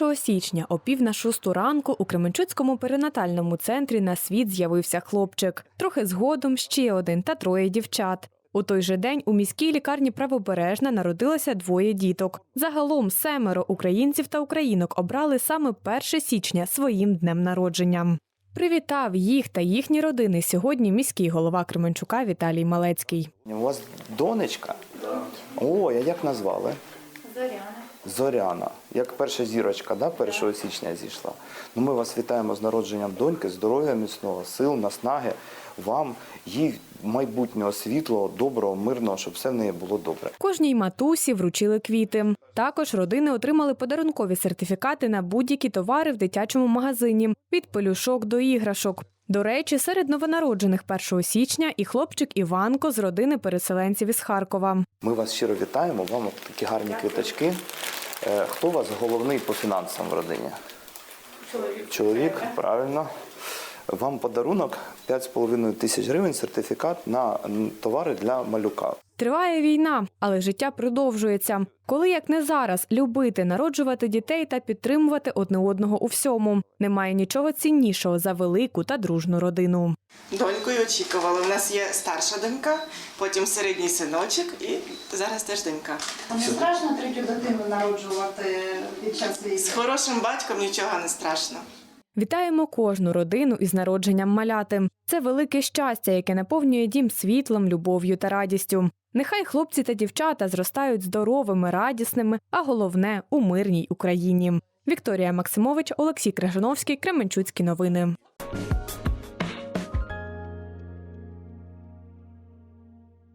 1 січня о пів на шосту ранку у Кременчуцькому перинатальному центрі на світ з'явився хлопчик. Трохи згодом ще один та троє дівчат. У той же день у міській лікарні правобережна народилося двоє діток. Загалом семеро українців та українок обрали саме 1 січня своїм днем народження. Привітав їх та їхні родини сьогодні міський голова Кременчука Віталій Малецький. У вас донечка? Ой, а як назвали? Зоряна. Зоряна. Як перша зірочка, да, 1 січня зійшла. Ну, ми вас вітаємо з народженням доньки, здоров'я міцного, сил, наснаги, вам, їй майбутнього світлого, доброго, мирного, щоб все в неї було добре. Кожній матусі вручили квіти. Також родини отримали подарункові сертифікати на будь-які товари в дитячому магазині від пелюшок до іграшок. До речі, серед новонароджених 1 січня і хлопчик Іванко з родини переселенців із Харкова. Ми вас щиро вітаємо, вам такі гарні квіточки. Е, Хто у вас головний по фінансам в родині? Чоловік. Чоловік, правильно. Вам подарунок 5,5 тисяч гривень, сертифікат на товари для малюка. Триває війна, але життя продовжується. Коли як не зараз любити, народжувати дітей та підтримувати одне одного у всьому. Немає нічого ціннішого за велику та дружну родину. Донькою очікували. У нас є старша донька, потім середній синочок і зараз теж донька. Не страшно третю дитину народжувати під час війни? З хорошим батьком нічого не страшно. Вітаємо кожну родину із народженням маляти. Це велике щастя, яке наповнює дім світлом, любов'ю та радістю. Нехай хлопці та дівчата зростають здоровими, радісними, а головне у мирній Україні. Вікторія Максимович, Олексій Крижановський, Кременчуцькі новини.